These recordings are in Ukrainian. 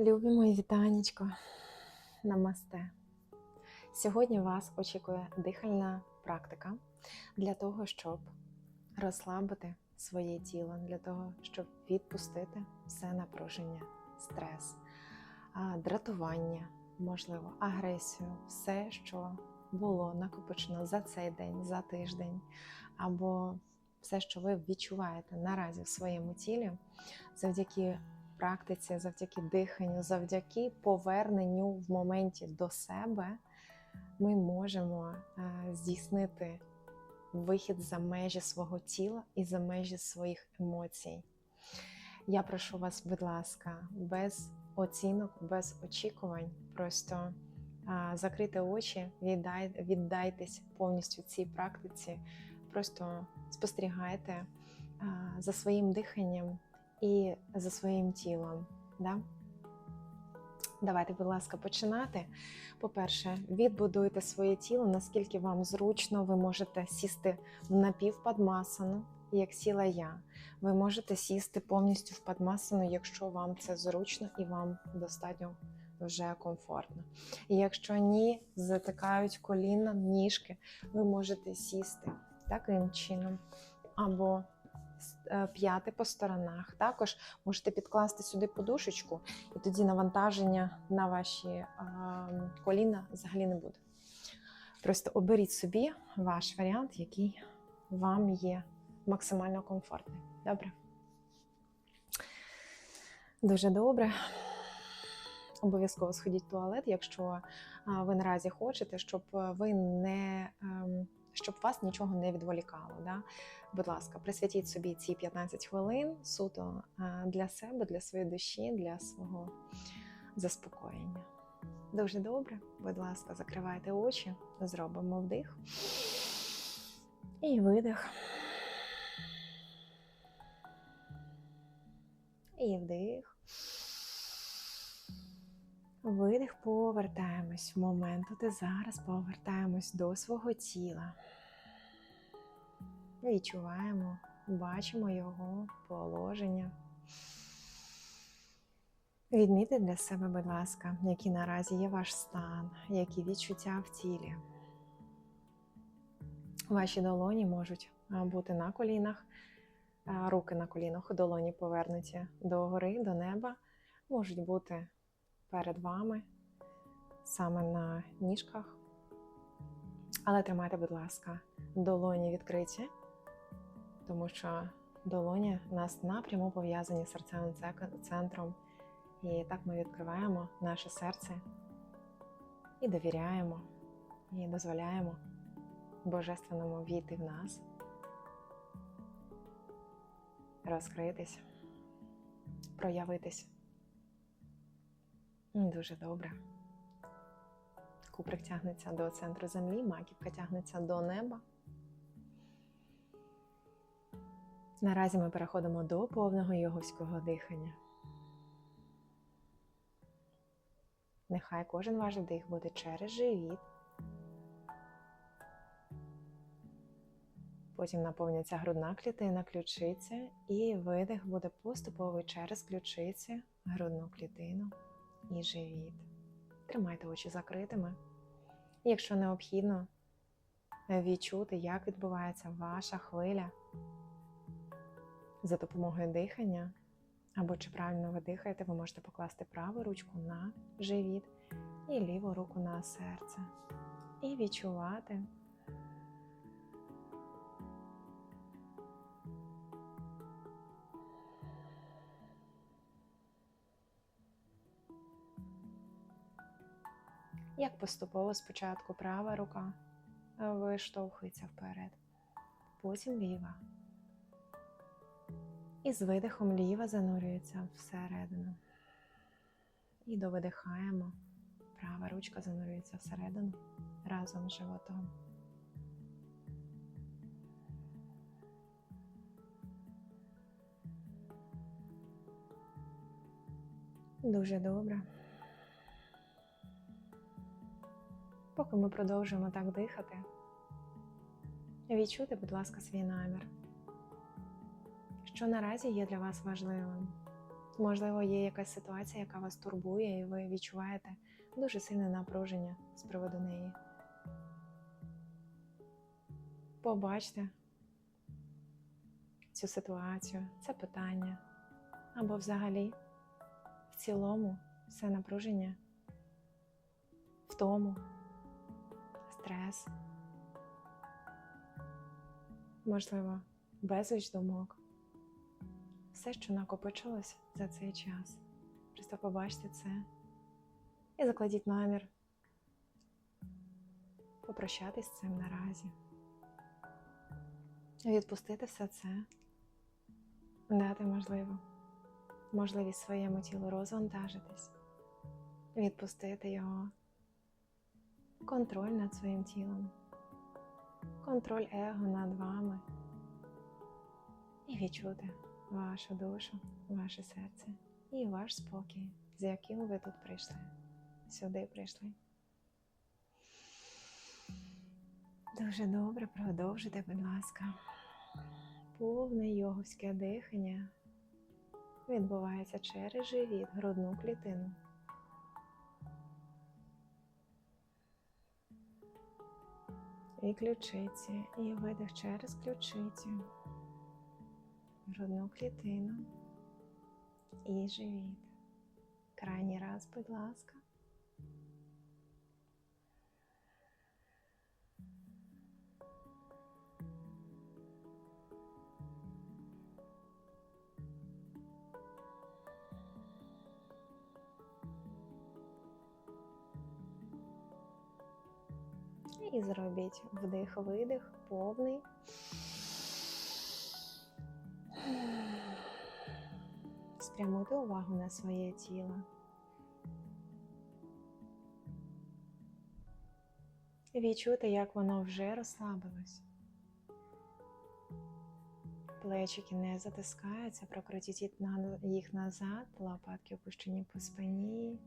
Любі мої вітанечко. Намасте. Сьогодні вас очікує дихальна практика для того, щоб розслабити своє тіло, для того, щоб відпустити все напруження, стрес, дратування, можливо, агресію, все, що було накопичено за цей день, за тиждень, або все, що ви відчуваєте наразі в своєму тілі, завдяки практиці, завдяки диханню, завдяки поверненню в моменті до себе, ми можемо е, здійснити вихід за межі свого тіла і за межі своїх емоцій. Я прошу вас, будь ласка, без оцінок, без очікувань, просто закрити очі, віддай, віддайтесь повністю цій практиці, просто спостерігайте за своїм диханням і за своїм тілом. Да? Давайте, будь ласка, починати. По-перше, відбудуйте своє тіло, наскільки вам зручно, ви можете сісти в напівпадмасану, як сіла я. Ви можете сісти повністю в падмасану, якщо вам це зручно і вам достатньо вже комфортно. І якщо ні, затикають коліна, ніжки, ви можете сісти таким чином. Або п'яти по сторонах. Також можете підкласти сюди подушечку, і тоді навантаження на ваші е, коліна взагалі не буде. Просто оберіть собі ваш варіант, який вам є максимально комфортний. Добре? Дуже добре. Обов'язково сходіть в туалет, якщо ви наразі хочете, щоб ви не ем, щоб вас нічого не відволікало. Да? Будь ласка, присвятіть собі ці 15 хвилин суто для себе, для своєї душі, для свого заспокоєння. Дуже добре. Будь ласка, закривайте очі, зробимо вдих і видих. І вдих. Видих, повертаємось в момент. І зараз повертаємось до свого тіла. Відчуваємо, бачимо його положення. Відмітьте для себе, будь ласка, який наразі є ваш стан, які відчуття в тілі. Ваші долоні можуть бути на колінах, руки на колінах, долоні повернуті до гори, до неба, можуть бути перед вами, саме на ніжках. Але тримайте, будь ласка, долоні відкриті, тому що долоні у нас напряму пов'язані з серцевим центром. І так ми відкриваємо наше серце і довіряємо, і дозволяємо Божественному війти в нас, розкритись, проявитись. Дуже добре. Куприк тягнеться до центру землі, маківка тягнеться до неба. Наразі ми переходимо до повного йоговського дихання. Нехай кожен ваш вдих буде через живіт. Потім наповнюється грудна клітина, ключиця, і видих буде поступовий через ключиці, грудну клітину і живіт. Тримайте очі закритими. Якщо необхідно відчути, як відбувається ваша хвиля за допомогою дихання, або чи правильно ви дихаєте, ви можете покласти праву ручку на живіт і ліву руку на серце. І відчувати. Як поступово спочатку права рука виштовхується вперед, потім ліва. І з видихом ліва занурюється всередину. І довидихаємо. Права ручка занурюється всередину разом з животом. Дуже добре. Поки ми продовжуємо так дихати, відчуйте, будь ласка, свій намір що наразі є для вас важливим. Можливо, є якась ситуація, яка вас турбує, і ви відчуваєте дуже сильне напруження з приводу неї. Побачте цю ситуацію, це питання, або взагалі в цілому все напруження, втому, стрес, можливо, безліч думок все, що накопичилось за цей час. Просто побачте це і закладіть намір попрощатись з цим наразі. Відпустити все це, дати можливо, можливість своєму тілу розвантажитись, відпустити його, контроль над своїм тілом, контроль его над вами і відчути вашу душу, ваше серце і ваш спокій, з яким ви тут прийшли, сюди прийшли. Дуже добре продовжуйте, будь ласка. Повне йоговське дихання відбувається через живіт, грудну клітину. І ключиці, і видих через ключицю грудну клітину і живіт. Крайній раз, будь ласка. І зробіть вдих-видих повний. Спрямуйте увагу на своє тіло. Відчуйте, як воно вже розслабилось. Плечики не затискаються, прокрутіть їх назад, лопатки опущені по спині.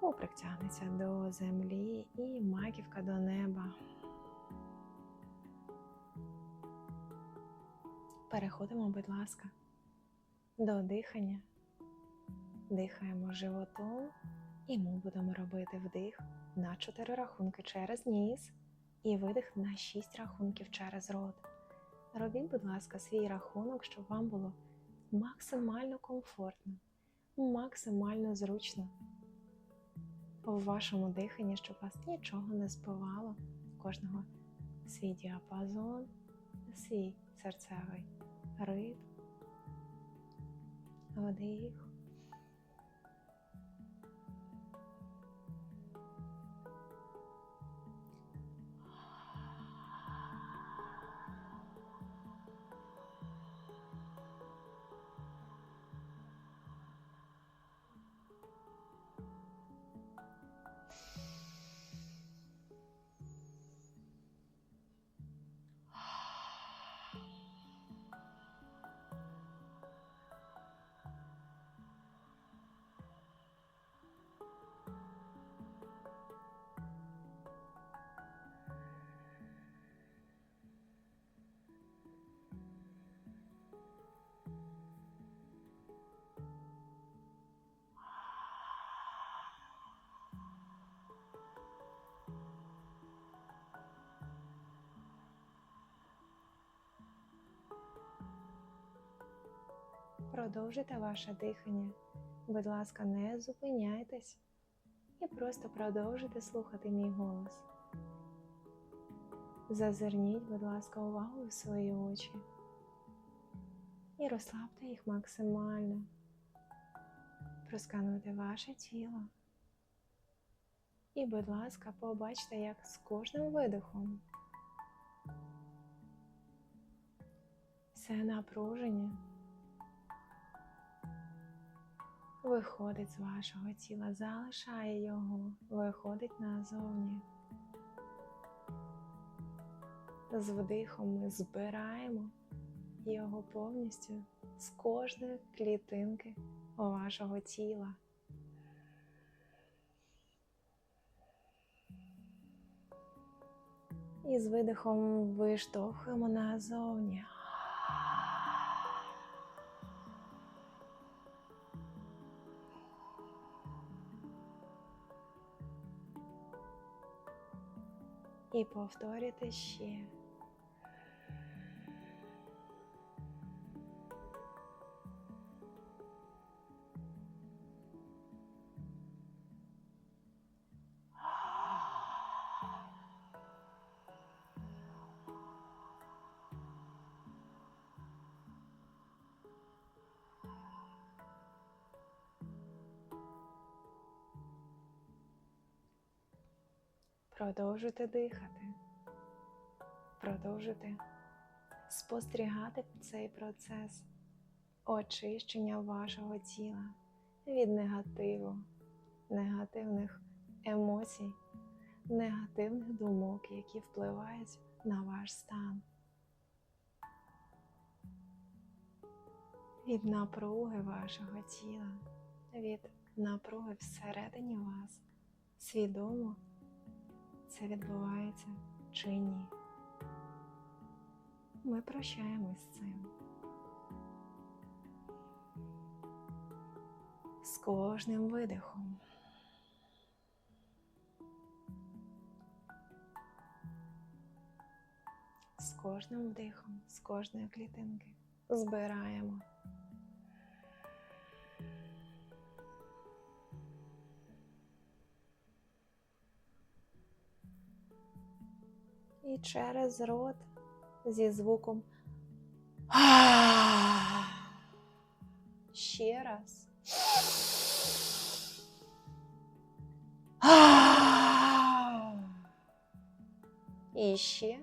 Куприк тягнеться до землі і маківка до неба. Переходимо, будь ласка, до дихання. Дихаємо животом, і ми будемо робити вдих на 4 рахунки через ніс і видих на 6 рахунків через рот. Робіть, будь ласка, свій рахунок, щоб вам було максимально комфортно, максимально зручно в вашому диханні, щоб вас нічого не збивало. Кожного свій діапазон, свій серцевий ритм. Вдих. Продовжуйте ваше дихання. Будь ласка, не зупиняйтесь і просто продовжуйте слухати мій голос. Зазирніть, будь ласка, увагу в свої очі і розслабте їх максимально. Проскануйте ваше тіло. І, будь ласка, побачте, як з кожним видихом все напруження. Виходить з вашого тіла, залишає його, виходить назовні. З вдихом ми збираємо його повністю з кожної клітинки вашого тіла. І з видихом виштовхуємо назовні. І повторюйте ще. Продовжуйте дихати. Продовжуйте спостерігати цей процес очищення вашого тіла від негативу, негативних емоцій, негативних думок, які впливають на ваш стан. Від напруги вашого тіла, від напруги всередині вас, свідомо це відбувається чи ні. Ми прощаємось з цим. З кожним видихом. З кожним вдихом, з кожної клітинки збираємо. І через рот зі звуком ще раз. І ще.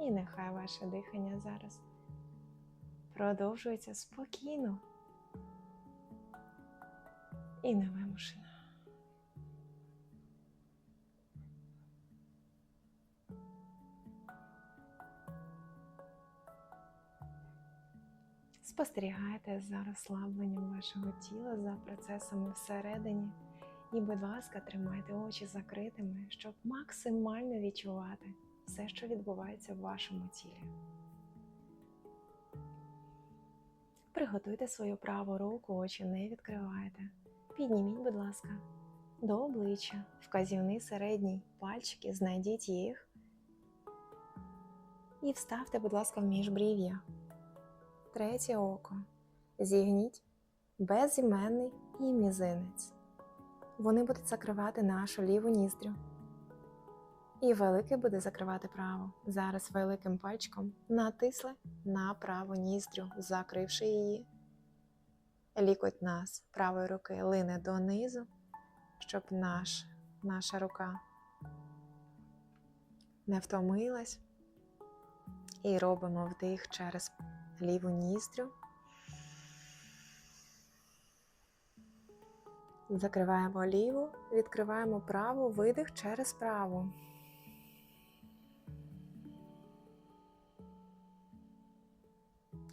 І нехай ваше дихання зараз продовжується спокійно і невимушено. Спостерігайте за розслабленням вашого тіла, за процесами всередині. І, будь ласка, тримайте очі закритими, щоб максимально відчувати все, що відбувається в вашому тілі. Приготуйте свою праву руку, очі не відкривайте. Підніміть, будь ласка, до обличчя, вказівний середній пальчики, знайдіть їх. І вставте, будь ласка, в міжбрів'я. Третє око. Зігніть безіменний і мізинець. Вони будуть закривати нашу ліву ніздрю. І великий буде закривати праву. Зараз великим пальчиком натисли на праву ніздрю, закривши її. Лікоть нас правої руки лине донизу, щоб наш, наша рука не втомилась. І робимо вдих через ліву ніздрю. Закриваємо ліву, відкриваємо праву, видих через праву.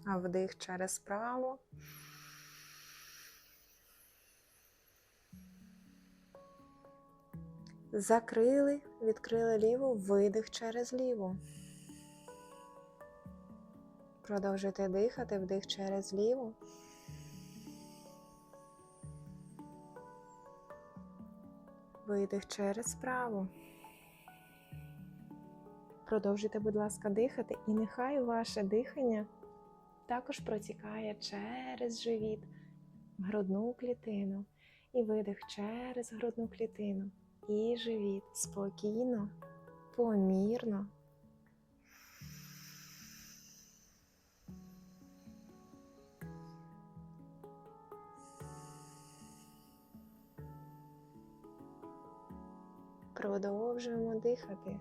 А вдих через праву. Закрили, відкрили ліву, видих через ліву. Продовжуйте дихати, вдих через ліву. Видих через праву. Продовжуйте, будь ласка, дихати, і нехай ваше дихання також протікає через живіт, грудну клітину. І видих через грудну клітину. І живіт спокійно, помірно. Продовжуємо дихати,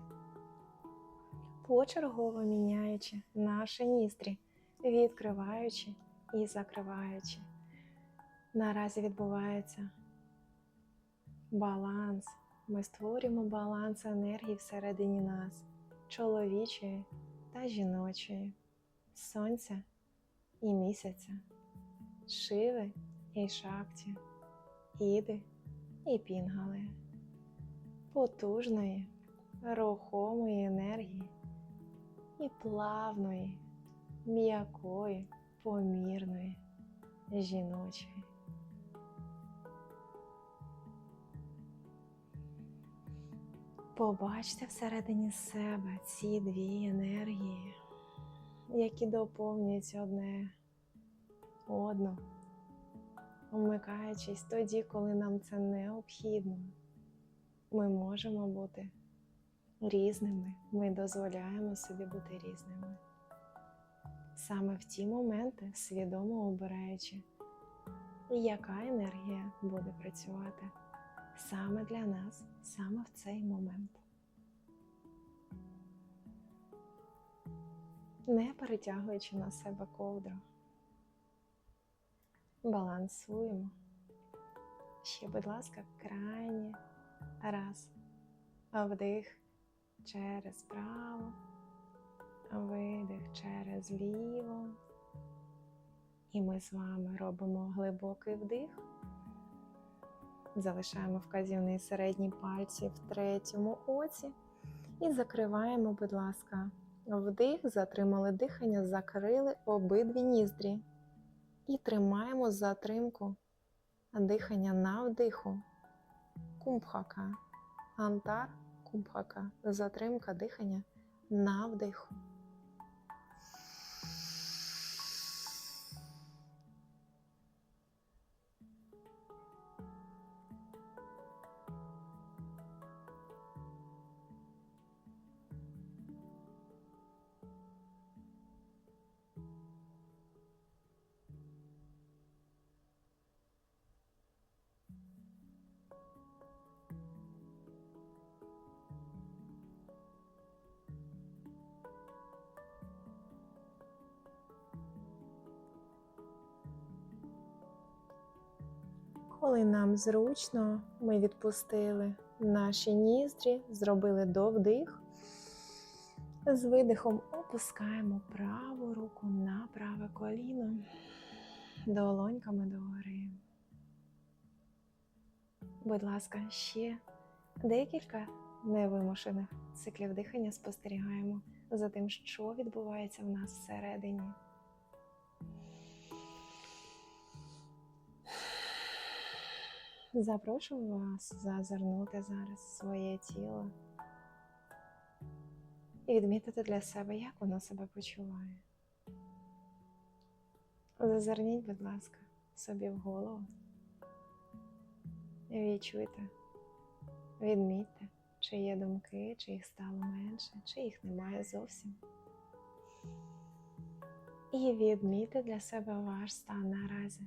почергово міняючи наші ніздрі, відкриваючи і закриваючи. Наразі відбувається баланс. Ми створюємо баланс енергії всередині нас, чоловічої та жіночої, сонця і місяця, шиви і шакті, іди і пінгали, потужної, рухомої енергії і плавної, м'якої, помірної жіночої. Побачте всередині себе ці дві енергії, які доповнюють одне одну, вмикаючись тоді, коли нам це необхідно. Ми можемо бути різними, ми дозволяємо собі бути різними. Саме в ті моменти, свідомо обираючи, яка енергія буде працювати саме для нас, саме в цей момент. Не перетягуючи на себе ковдру. Балансуємо. Ще, будь ласка, крайній раз. Вдих через право, видих через ліво. І ми з вами робимо глибокий вдих. Залишаємо вказівний середній пальці в третьому оці. І закриваємо, будь ласка, вдих, затримали дихання, закрили обидві ніздрі. І тримаємо затримку дихання на вдиху. Кумбхака. Антар кумбхака. Затримка дихання на вдиху. Коли нам зручно, ми відпустили наші ніздрі, зробили довдих. З видихом опускаємо праву руку на праве коліно, долоньками догори. Будь ласка, ще декілька невимушених циклів дихання спостерігаємо за тим, що відбувається в нас всередині. Запрошую вас зазирнути зараз своє тіло і відмітити для себе, як воно себе почуває. Зазирніть, будь ласка, собі в голову. І відчуйте, відмітьте, чи є думки, чи їх стало менше, чи їх немає зовсім. І відмітьте для себе ваш стан наразі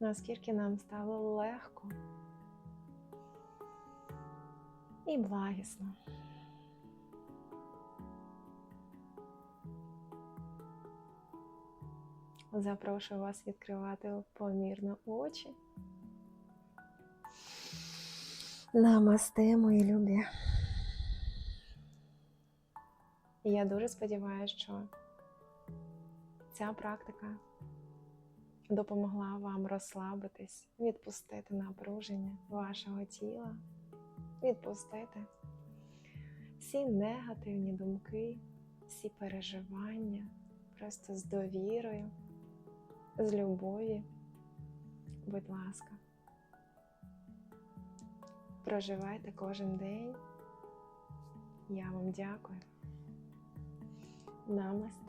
наскільки нам стало легко і благісно. Запрошую вас відкривати помірно очі. Намасте, мої любі. Я дуже сподіваюся, що ця практика допомогла вам розслабитись, відпустити напруження вашого тіла, відпустити всі негативні думки, всі переживання, просто з довірою, з любові. Будь ласка, проживайте кожен день. Я вам дякую. Намасте.